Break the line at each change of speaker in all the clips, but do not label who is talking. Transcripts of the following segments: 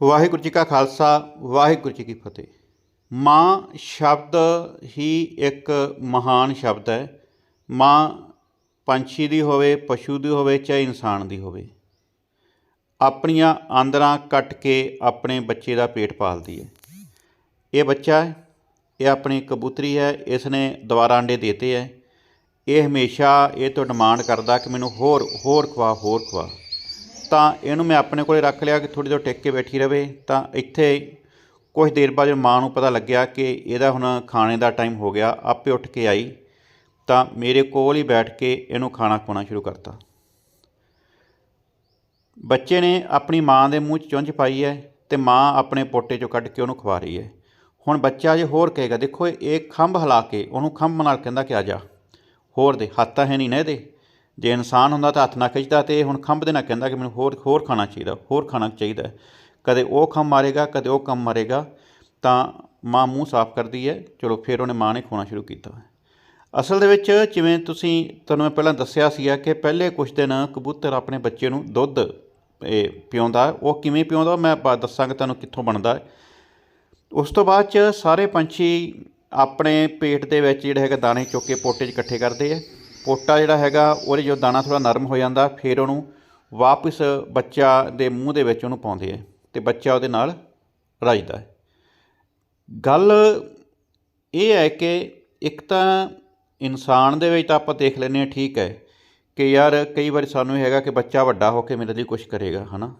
ਵਾਹਿਗੁਰੂ ਜੀ ਕਾ ਖਾਲਸਾ, ਵਾਹਿਗੁਰੂ ਜੀ ਕੀ ਫਤਿਹ। ਮਾਂ ਸ਼ਬਦ ਹੀ ਇੱਕ ਮਹਾਨ ਸ਼ਬਦ ਹੈ। ਮਾਂ ਪੰਛੀ ਦੀ ਹੋਵੇ, ਪਸ਼ੂ ਦੀ ਹੋਵੇ ਚਾਹੇ ਇਨਸਾਨ ਦੀ ਹੋਵੇ, ਆਪਣੀਆਂ ਆਂਦਰਾਂ ਕੱਟ ਕੇ ਆਪਣੇ ਬੱਚੇ ਦਾ ਪੇਟ ਪਾਲਦੀ ਹੈ। ਇਹ ਬੱਚਾ ਹੈ, ਇਹ ਆਪਣੀ ਕਬੂਤਰੀ ਹੈ ਇਸ ਨੇ ਦੁਬਾਰਾ ਅੰਡੇ ਦੇਤੇ ਹੈ। ਇਹ ਹਮੇਸ਼ਾ ਇਹ ਤੋਂ ਡਿਮਾਂਡ ਕਰਦਾ ਕਿ ਮੈਨੂੰ ਹੋਰ ਹੋਰ ਖਵਾ ਹੋਰ ਖਵਾ। ਤਾਂ ਇਹਨੂੰ ਮੈਂ ਆਪਣੇ ਕੋਲੇ ਰੱਖ ਲਿਆ ਕਿ ਥੋੜੀ ਦੇਰ ਟਿਕ ਕੇ ਬੈਠੀ ਰਵੇ। ਤਾਂ ਇੱਥੇ ਕੁਝ ਦੇਰ ਬਾਅਦ ਮਾਂ ਨੂੰ ਪਤਾ ਲੱਗਿਆ ਕਿ ਇਹਦਾ ਹੁਣ ਖਾਣੇ ਦਾ ਟਾਈਮ ਹੋ ਗਿਆ, ਆਪੇ ਉੱਠ ਕੇ ਆਈ। ਤਾਂ ਮੇਰੇ ਕੋਲ ਹੀ ਬੈਠ ਕੇ ਇਹਨੂੰ ਖਾਣਾ ਖਵਾਉਣਾ ਸ਼ੁਰੂ ਕਰਤਾ। ਬੱਚੇ ਨੇ ਆਪਣੀ ਮਾਂ ਦੇ ਮੂੰਹ 'ਚ ਚੁੰਝ ਪਾਈ ਹੈ ਤੇ ਮਾਂ ਆਪਣੇ ਪੋਟੇ 'ਚੋਂ ਕੱਢ ਕੇ ਉਹਨੂੰ ਖਵਾ ਰਹੀ ਹੈ। ਹੁਣ ਬੱਚਾ ਜੇ ਹੋਰ ਕਹੇਗਾ, ਦੇਖੋ, ਇਹ ਖੰਭ ਹਿਲਾ ਕੇ ਉਹਨੂੰ ਖੰਭ ਨਾਲ ਕਹਿੰਦਾ ਕਿ ਆ ਜਾ? ਹੋਰ ਦੇ, ਹੱਥ ਤਾਂ ਹੈ ਨਹੀਂ ਨਾ ਇਹਦੇ। ਜੇ ਇਨਸਾਨ ਹੁੰਦਾ ਤਾਂ ਹੱਥ ਨਾ ਖਿੱਚਦਾ ਤੇ ਹੁਣ ਖੰਭ ਦੇ ਨਾਲ ਕਹਿੰਦਾ ਕਿ ਮੈਨੂੰ ਹੋਰ ਹੋਰ ਖਾਣਾ ਚਾਹੀਦਾ, ਹੋਰ ਖਾਣਾ ਚਾਹੀਦਾ ਕਦੇ ਉਹ ਖੰਭ ਮਾਰੇਗਾ, ਕਦੇ ਉਹ ਕੰਮ ਮਾਰੇਗਾ, ਤਾਂ ਮਾਂ ਮੂੰਹ ਸਾਫ਼ ਕਰਦੀ ਹੈ। ਚਲੋ ਫਿਰ ਉਹਨੇ ਮਾਂ ਨੇ ਖਵਾਉਣਾ ਸ਼ੁਰੂ ਕੀਤਾ ਅਸਲ ਦੇ ਵਿੱਚ ਜਿਵੇਂ ਤੁਸੀਂ, ਤੁਹਾਨੂੰ ਮੈਂ ਪਹਿਲਾਂ ਦੱਸਿਆ ਸੀਗਾ ਕਿ ਪਹਿਲੇ ਕੁਝ ਦਿਨ ਕਬੂਤਰ ਆਪਣੇ ਬੱਚੇ ਨੂੰ ਦੁੱਧ, ਇਹ ਪਿਉਂਦਾ, ਉਹ ਕਿਵੇਂ ਪਿਉਂਦਾ ਮੈਂ ਦੱਸਾਂਗਾ ਤੁਹਾਨੂੰ ਕਿੱਥੋਂ ਬਣਦਾ ਉਸ ਤੋਂ ਬਾਅਦ ਚ ਸਾਰੇ ਪੰਛੀ ਆਪਣੇ ਪੇਟ ਦੇ ਵਿੱਚ ਜਿਹੜਾ ਹੈਗਾ ਦਾਣੇ ਚੁੱਕ ਕੇ ਪੋਟੇ 'ਚ ਇਕੱਠੇ ਕਰਦੇ ਆ ਪੋਟਾ ਜਿਹੜਾ ਹੈਗਾ, ਉਹਦੇ ਜੋ ਦਾਣਾ ਥੋੜਾ ਨਰਮ ਹੋ ਜਾਂਦਾ, ਫਿਰ ਉਹਨੂੰ ਵਾਪਸ ਬੱਚਾ ਦੇ ਮੂੰਹ ਦੇ ਵਿੱਚ ਉਹਨੂੰ ਪਾਉਂਦੇ ਆ ਤੇ ਬੱਚਾ ਉਹਦੇ ਨਾਲ ਰਜਦਾ ਹੈ। ਗੱਲ ਇਹ ਹੈ ਕਿ ਇੱਕ ਤਾਂ ਇਨਸਾਨ ਦੇ ਵਿੱਚ ਤਾਂ ਆਪਾਂ ਦੇਖ ਲੈਂਦੇ ਹਾਂ, ਠੀਕ ਹੈ ਕਿ ਯਾਰ ਕਈ ਵਾਰੀ ਸਾਨੂੰ ਇਹ ਹੈਗਾ ਕਿ ਬੱਚਾ ਵੱਡਾ ਹੋ ਕੇ ਮੇਰੇ ਲਈ ਕੁਝ ਕਰੇਗਾ, ਹਨਾ?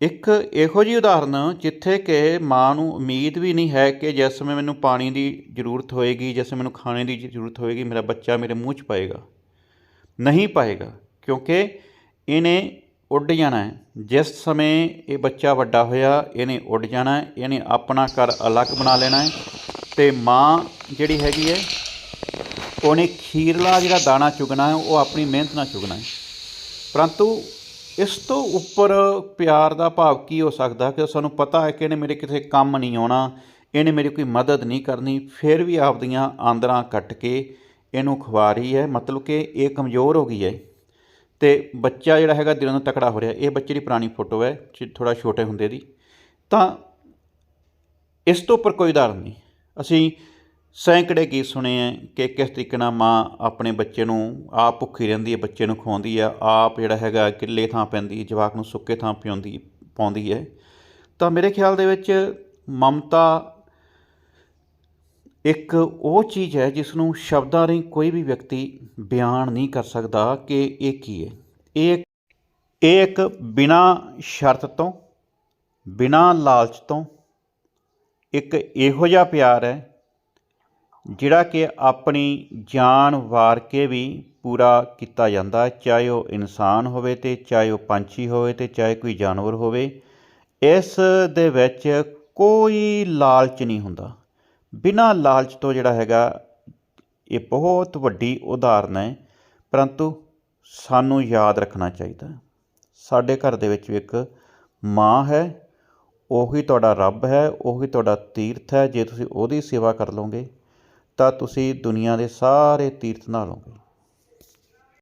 ਇੱਕ ਇਹੋ ਜਿਹੀ ਉਦਾਹਰਨ ਜਿੱਥੇ ਕਿ ਮਾਂ ਨੂੰ ਉਮੀਦ ਵੀ ਨਹੀਂ ਹੈ ਕਿ ਜਿਸ ਸਮੇਂ ਮੈਨੂੰ ਪਾਣੀ ਦੀ ਜ਼ਰੂਰਤ ਹੋਏਗੀ, ਜਿਸ ਸਮੇਂ ਮੈਨੂੰ ਖਾਣੇ ਦੀ ਜ਼ਰੂਰਤ ਹੋਏਗੀ, ਮੇਰਾ ਬੱਚਾ ਮੇਰੇ ਮੂੰਹ 'ਚ ਪਾਏਗਾ। ਨਹੀਂ ਪਾਏਗਾ, ਕਿਉਂਕਿ ਇਹਨੇ ਉੱਡ ਜਾਣਾ ਹੈ। ਜਿਸ ਸਮੇਂ ਇਹ ਬੱਚਾ ਵੱਡਾ ਹੋਇਆ, ਇਹਨੇ ਉੱਡ ਜਾਣਾ ਹੈ, ਇਹਨੇ ਆਪਣਾ ਘਰ ਅਲੱਗ ਬਣਾ ਲੈਣਾ ਹੈ ਤੇ ਮਾਂ ਜਿਹੜੀ ਹੈਗੀ ਹੈ, ਉਹਨੇ ਖੀਰਲਾ ਜਿਹੜਾ ਦਾਣਾ ਚੁਗਣਾ ਹੈ, ਉਹ ਆਪਣੀ ਮਿਹਨਤ ਨਾਲ ਚੁਗਣਾ ਹੈ। ਪਰੰਤੂ ਇਸ ਤੋਂ ਉੱਪਰ ਪਿਆਰ ਦਾ ਭਾਵ ਕੀ ਹੋ ਸਕਦਾ ਕਿ ਸਾਨੂੰ ਪਤਾ ਹੈ ਕਿ ਇਹਨੇ ਮੇਰੇ ਕਿਸੇ ਕੰਮ ਨਹੀਂ ਆਉਣਾ, ਇਹਨੇ ਮੇਰੀ ਕੋਈ ਮਦਦ ਨਹੀਂ ਕਰਨੀ, ਫਿਰ ਵੀ ਆਪਦੀਆਂ ਆਂਦਰਾਂ ਕੱਟ ਕੇ ਇਹਨੂੰ ਖਵਾ ਰਹੀ ਹੈ। ਮਤਲਬ ਕਿ ਇਹ ਕਮਜ਼ੋਰ ਹੋ ਗਈ ਹੈ। ਤੇ ਬੱਚਾ ਜਿਹੜਾ ਹੈਗਾ ਦਿਨੋਂ ਦਿਨ ਤਕੜਾ ਹੋ ਰਿਹਾ, ਇਹ ਬੱਚੇ ਦੀ ਪੁਰਾਣੀ ਫੋਟੋ ਹੈ ਥੋੜਾ ਛੋਟੇ ਹੁੰਦੇ ਦੀ। ਤਾਂ ਇਸ ਤੋਂ ਉੱਪਰ ਕੋਈ ਉਦਾਹਰਨ ਨਹੀਂ। ਅਸੀਂ ਸੈਂਕੜੇ ਗੀਤ ਸੁਣੇ ਹੈ ਕਿ ਕਿਸ ਤਰੀਕੇ ਨਾਲ ਮਾਂ ਆਪਣੇ ਬੱਚੇ ਨੂੰ ਆਪ ਭੁੱਖੀ ਰਹਿੰਦੀ ਹੈ ਬੱਚੇ ਨੂੰ ਖਵਾਉਂਦੀ ਆ ਆਪ ਜਿਹੜਾ ਹੈਗਾ ਕਿੱਲੇ ਥਾਂ ਪੈਂਦੀ, ਜਵਾਕ ਨੂੰ ਸੁੱਕੇ ਥਾਂ ਪਿਆਉਂਦੀ ਪਾਉਂਦੀ ਹੈ ਤਾਂ ਮੇਰੇ ਖਿਆਲ ਦੇ ਵਿੱਚ ਮਮਤਾ ਇੱਕ ਉਹ ਚੀਜ਼ ਹੈ ਜਿਸ ਨੂੰ ਸ਼ਬਦਾਂ ਰਾਹੀਂ ਕੋਈ ਵੀ ਵਿਅਕਤੀ ਬਿਆਨ ਨਹੀਂ ਕਰ ਸਕਦਾ ਕਿ ਇਹ ਕੀ ਹੈ ਇਹ ਇਹ ਇੱਕ ਬਿਨਾ ਸ਼ਰਤ ਤੋਂ, ਬਿਨਾ ਲਾਲਚ ਤੋਂ ਇੱਕ ਇਹੋ ਜਿਹਾ ਪਿਆਰ ਹੈ ਜਿਹੜਾ ਕਿ ਆਪਣੀ ਜਾਨ ਵਾਰ ਕੇ ਵੀ ਪੂਰਾ ਕੀਤਾ ਜਾਂਦਾ ਚਾਹੇ ਉਹ ਇਨਸਾਨ ਹੋਵੇ ਤੇ ਚਾਹੇ ਉਹ ਪੰਛੀ ਹੋਵੇ ਤੇ ਚਾਹੇ ਕੋਈ ਜਾਨਵਰ ਹੋਵੇ, ਇਸ ਦੇ ਵਿੱਚ ਕੋਈ ਲਾਲਚ ਨਹੀਂ ਹੁੰਦਾ। ਬਿਨਾਂ ਲਾਲਚ ਤੋਂ ਜਿਹੜਾ ਹੈਗਾ, ਇਹ ਬਹੁਤ ਵੱਡੀ ਉਦਾਹਰਨ ਹੈ, ਪਰੰਤੂ ਸਾਨੂੰ ਯਾਦ ਰੱਖਣਾ ਚਾਹੀਦਾ ਸਾਡੇ ਘਰ ਦੇ ਵਿੱਚ ਇੱਕ ਮਾਂ ਹੈ, ਉਹੀ ਤੁਹਾਡਾ ਰੱਬ ਹੈ, ਉਹੀ ਤੁਹਾਡਾ ਤੀਰਥ ਹੈ, ਜੇ ਤੁਸੀਂ ਉਹਦੀ ਸੇਵਾ ਕਰ ਲਓਗੇ ਤਾਂ ਤੁਸੀਂ ਦੁਨੀਆ ਦੇ ਸਾਰੇ ਤੀਰਥ ਨਹਾ ਲਓਗੇ